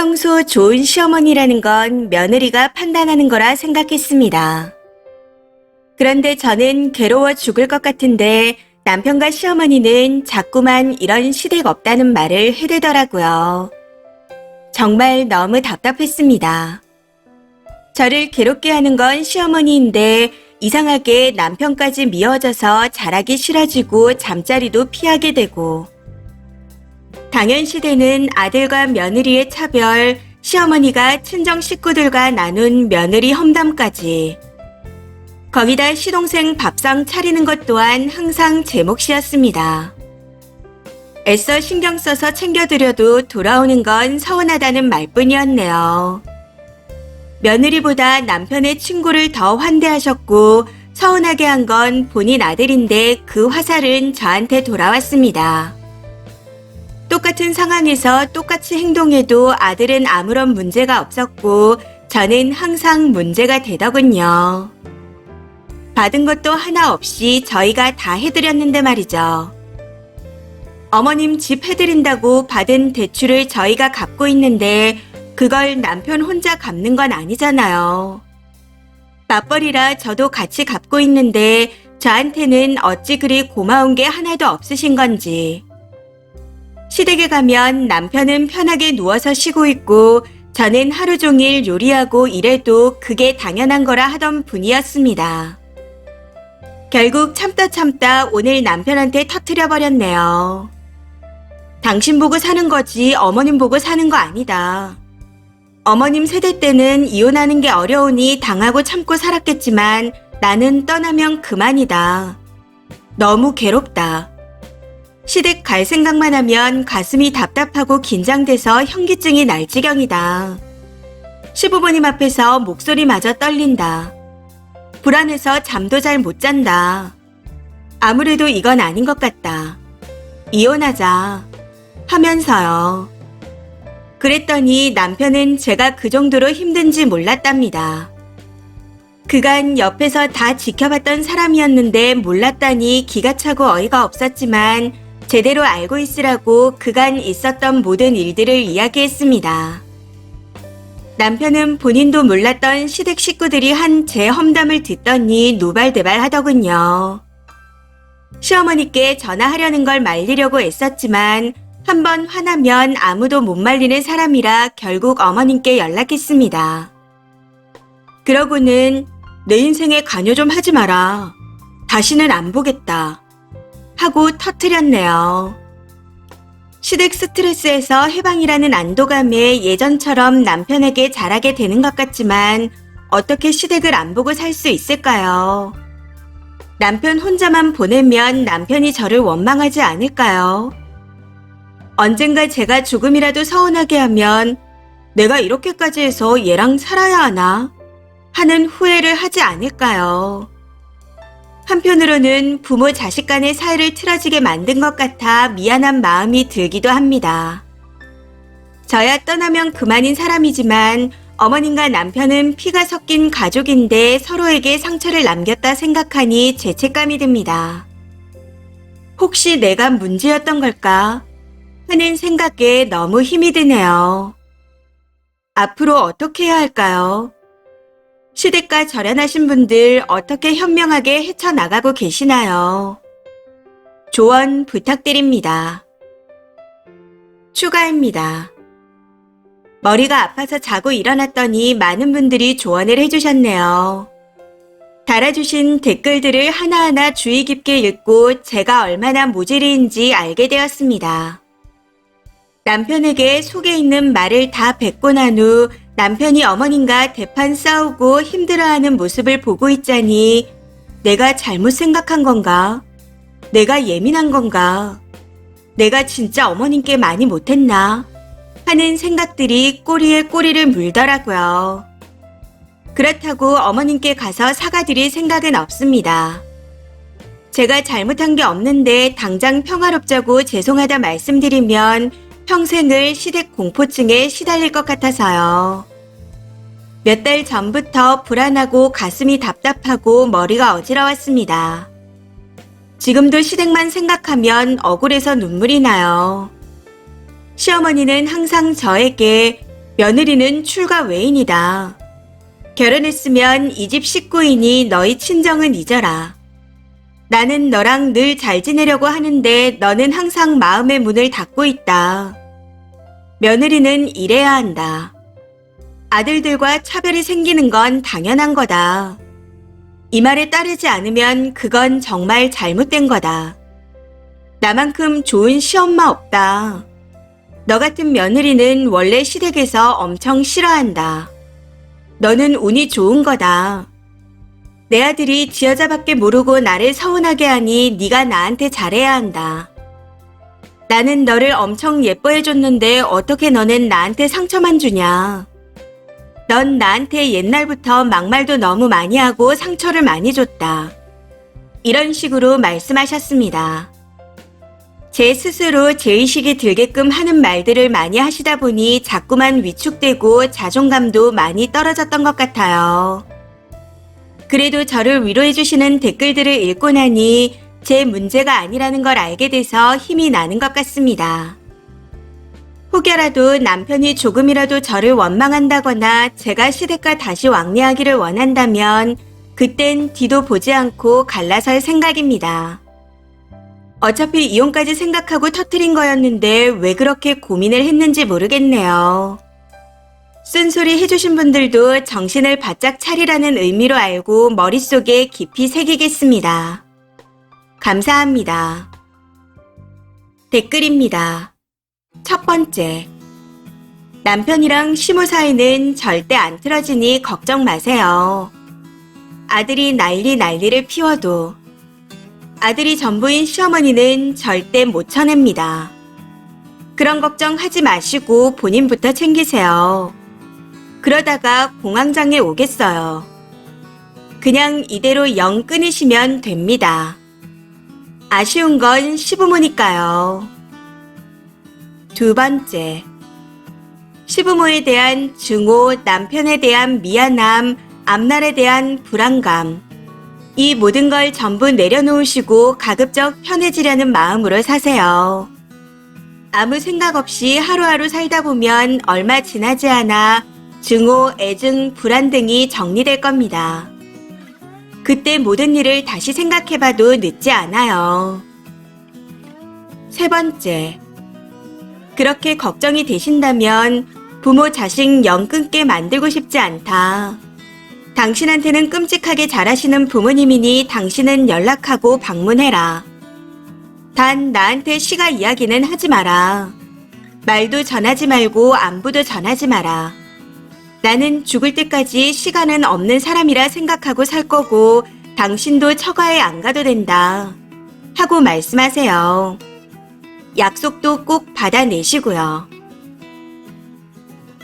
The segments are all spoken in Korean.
평소 좋은 시어머니라는 건 며느리가 판단하는 거라 생각했습니다. 그런데 저는 괴로워 죽을 것 같은데 남편과 시어머니는 자꾸만 이런 시댁 없다는 말을 해대더라고요. 정말 너무 답답했습니다. 저를 괴롭게 하는 건 시어머니인데 이상하게 남편까지 미워져서 잘하기 싫어지고 잠자리도 피하게 되고 당연 시대는 아들과 며느리의 차별, 시어머니가 친정 식구들과 나눈 며느리 험담까지 거기다 시동생 밥상 차리는 것 또한 항상 제 몫이었습니다. 애써 신경 써서 챙겨드려도 돌아오는 건 서운하다는 말뿐이었네요. 며느리보다 남편의 친구를 더 환대하셨고 서운하게 한 건 본인 아들인데 그 화살은 저한테 돌아왔습니다. 똑같은 상황에서 똑같이 행동해도 아들은 아무런 문제가 없었고 저는 항상 문제가 되더군요. 받은 것도 하나 없이 저희가 다 해드렸는데 말이죠. 어머님 집 해드린다고 받은 대출을 저희가 갚고 있는데 그걸 남편 혼자 갚는 건 아니잖아요. 맞벌이라 저도 같이 갚고 있는데 저한테는 어찌 그리 고마운 게 하나도 없으신 건지. 시댁에 가면 남편은 편하게 누워서 쉬고 있고 저는 하루 종일 요리하고 일해도 그게 당연한 거라 하던 분이었습니다. 결국 참다 참다 오늘 남편한테 터트려 버렸네요. 당신 보고 사는 거지 어머님 보고 사는 거 아니다. 어머님 세대 때는 이혼하는 게 어려우니 당하고 참고 살았겠지만 나는 떠나면 그만이다. 너무 괴롭다. 시댁 갈 생각만 하면 가슴이 답답하고 긴장돼서 현기증이 날 지경이다. 시부모님 앞에서 목소리마저 떨린다. 불안해서 잠도 잘 못 잔다. 아무래도 이건 아닌 것 같다. 이혼하자. 하면서요. 그랬더니 남편은 제가 그 정도로 힘든지 몰랐답니다. 그간 옆에서 다 지켜봤던 사람이었는데 몰랐다니 기가 차고 어이가 없었지만 제대로 알고 있으라고 그간 있었던 모든 일들을 이야기했습니다. 남편은 본인도 몰랐던 시댁 식구들이 한 제 험담을 듣더니 노발대발 하더군요. 시어머니께 전화하려는 걸 말리려고 애썼지만 한번 화나면 아무도 못 말리는 사람이라 결국 어머님께 연락했습니다. 그러고는 내 인생에 관여 좀 하지 마라. 다시는 안 보겠다. 하고 터트렸네요. 시댁 스트레스에서 해방이라는 안도감에 예전처럼 남편에게 잘하게 되는 것 같지만 어떻게 시댁을 안 보고 살 수 있을까요? 남편 혼자만 보내면 남편이 저를 원망하지 않을까요? 언젠가 제가 조금이라도 서운하게 하면 내가 이렇게까지 해서 얘랑 살아야 하나? 하는 후회를 하지 않을까요? 한편으로는 부모 자식 간의 사이를 틀어지게 만든 것 같아 미안한 마음이 들기도 합니다. 저야 떠나면 그만인 사람이지만 어머님과 남편은 피가 섞인 가족인데 서로에게 상처를 남겼다 생각하니 죄책감이 듭니다. 혹시 내가 문제였던 걸까? 하는 생각에 너무 힘이 드네요. 앞으로 어떻게 해야 할까요? 시댁과 절연하신 분들 어떻게 현명하게 헤쳐나가고 계시나요? 조언 부탁드립니다. 추가입니다. 머리가 아파서 자고 일어났더니 많은 분들이 조언을 해주셨네요. 달아주신 댓글들을 하나하나 주의 깊게 읽고 제가 얼마나 모질이인지 알게 되었습니다. 남편에게 속에 있는 말을 다 뱉고 난 후 남편이 어머님과 대판 싸우고 힘들어하는 모습을 보고 있자니 내가 잘못 생각한 건가? 내가 예민한 건가? 내가 진짜 어머님께 많이 못했나? 하는 생각들이 꼬리에 꼬리를 물더라고요. 그렇다고 어머님께 가서 사과드릴 생각은 없습니다. 제가 잘못한 게 없는데 당장 평화롭자고 죄송하다 말씀드리면 평생을 시댁 공포증에 시달릴 것 같아서요. 몇 달 전부터 불안하고 가슴이 답답하고 머리가 어지러웠습니다. 지금도 시댁만 생각하면 억울해서 눈물이 나요. 시어머니는 항상 저에게 며느리는 출가 외인이다. 결혼했으면 이 집 식구이니 너희 친정은 잊어라. 나는 너랑 늘 잘 지내려고 하는데 너는 항상 마음의 문을 닫고 있다. 며느리는 이래야 한다. 아들들과 차별이 생기는 건 당연한 거다. 이 말에 따르지 않으면 그건 정말 잘못된 거다. 나만큼 좋은 시엄마 없다. 너 같은 며느리는 원래 시댁에서 엄청 싫어한다. 너는 운이 좋은 거다. 내 아들이 지 여자밖에 모르고 나를 서운하게 하니 네가 나한테 잘해야 한다. 나는 너를 엄청 예뻐해줬는데 어떻게 너는 나한테 상처만 주냐. 넌 나한테 옛날부터 막말도 너무 많이 하고 상처를 많이 줬다. 이런 식으로 말씀하셨습니다. 제 스스로 제 의식이 들게끔 하는 말들을 많이 하시다 보니 자꾸만 위축되고 자존감도 많이 떨어졌던 것 같아요. 그래도 저를 위로해주시는 댓글들을 읽고 나니 제 문제가 아니라는 걸 알게 돼서 힘이 나는 것 같습니다. 혹여라도 남편이 조금이라도 저를 원망한다거나 제가 시댁과 다시 왕래하기를 원한다면 그땐 뒤도 보지 않고 갈라설 생각입니다. 어차피 이혼까지 생각하고 터트린 거였는데 왜 그렇게 고민을 했는지 모르겠네요. 쓴소리 해주신 분들도 정신을 바짝 차리라는 의미로 알고 머릿속에 깊이 새기겠습니다. 감사합니다. 댓글입니다. 첫 번째. 남편이랑 시모 사이는 절대 안 틀어지니 걱정 마세요. 아들이 난리 난리를 피워도 아들이 전부인 시어머니는 절대 못 쳐냅니다. 그런 걱정 하지 마시고 본인부터 챙기세요. 그러다가 공황장애 오겠어요. 그냥 이대로 영 끊으시면 됩니다. 아쉬운 건 시부모니까요. 두 번째. 시부모에 대한 증오, 남편에 대한 미안함, 앞날에 대한 불안감. 이 모든 걸 전부 내려놓으시고 가급적 편해지려는 마음으로 사세요. 아무 생각 없이 하루하루 살다 보면 얼마 지나지 않아 증오, 애증, 불안 등이 정리될 겁니다. 그때 모든 일을 다시 생각해봐도 늦지 않아요. 세 번째. 그렇게 걱정이 되신다면 부모 자식 영 끊게 만들고 싶지 않다. 당신한테는 끔찍하게 잘하시는 부모님이니 당신은 연락하고 방문해라. 단 나한테 시가 이야기는 하지 마라. 말도 전하지 말고 안부도 전하지 마라. 나는 죽을 때까지 시간은 없는 사람이라 생각하고 살 거고 당신도 처가에 안 가도 된다. 하고 말씀하세요. 약속도 꼭 받아내시고요.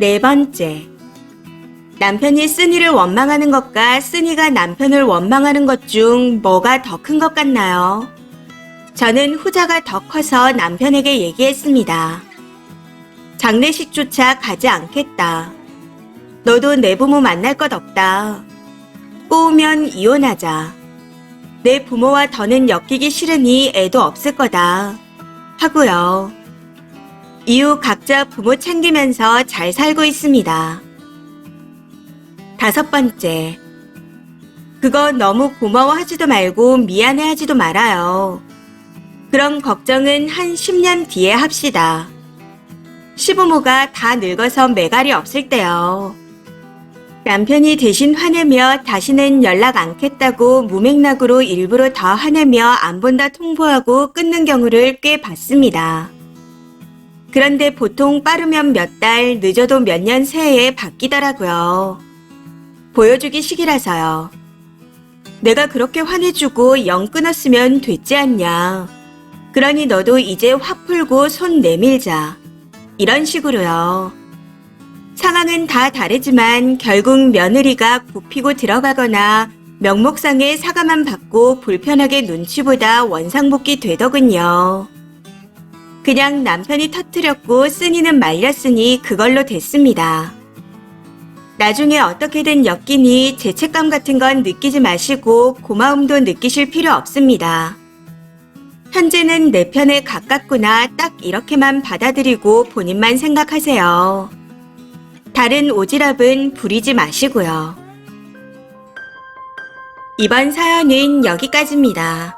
네 번째. 남편이 쓴이를 원망하는 것과 쓴이가 남편을 원망하는 것 중 뭐가 더 큰 것 같나요? 저는 후자가 더 커서 남편에게 얘기했습니다. 장례식조차 가지 않겠다. 너도 내 부모 만날 것 없다. 꼬우면 이혼하자. 내 부모와 더는 엮이기 싫으니 애도 없을 거다. 하고요. 이후 각자 부모 챙기면서 잘 살고 있습니다. 다섯 번째. 그거 너무 고마워하지도 말고 미안해하지도 말아요. 그런 걱정은 한 10년 뒤에 합시다. 시부모가 다 늙어서 매갈이 없을 때요. 남편이 대신 화내며 다시는 연락 않겠다고 무맥락으로 일부러 더 화내며 안 본다 통보하고 끊는 경우를 꽤 봤습니다. 그런데 보통 빠르면 몇 달, 늦어도 몇 년 새해에 바뀌더라고요. 보여주기 식이라서요. 내가 그렇게 화내주고 영 끊었으면 됐지 않냐. 그러니 너도 이제 화 풀고 손 내밀자. 이런 식으로요. 상황은 다 다르지만 결국 며느리가 굽히고 들어가거나 명목상의 사과만 받고 불편하게 눈치 보다 원상복귀 되더군요. 그냥 남편이 터뜨렸고 쓴이는 말렸으니 그걸로 됐습니다. 나중에 어떻게든 엮이니 죄책감 같은 건 느끼지 마시고 고마움도 느끼실 필요 없습니다. 현재는 내 편에 가깝구나 딱 이렇게만 받아들이고 본인만 생각하세요. 다른 오지랖은 부리지 마시고요. 이번 사연은 여기까지입니다.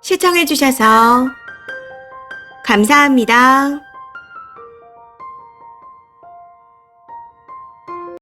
시청해주셔서 감사합니다.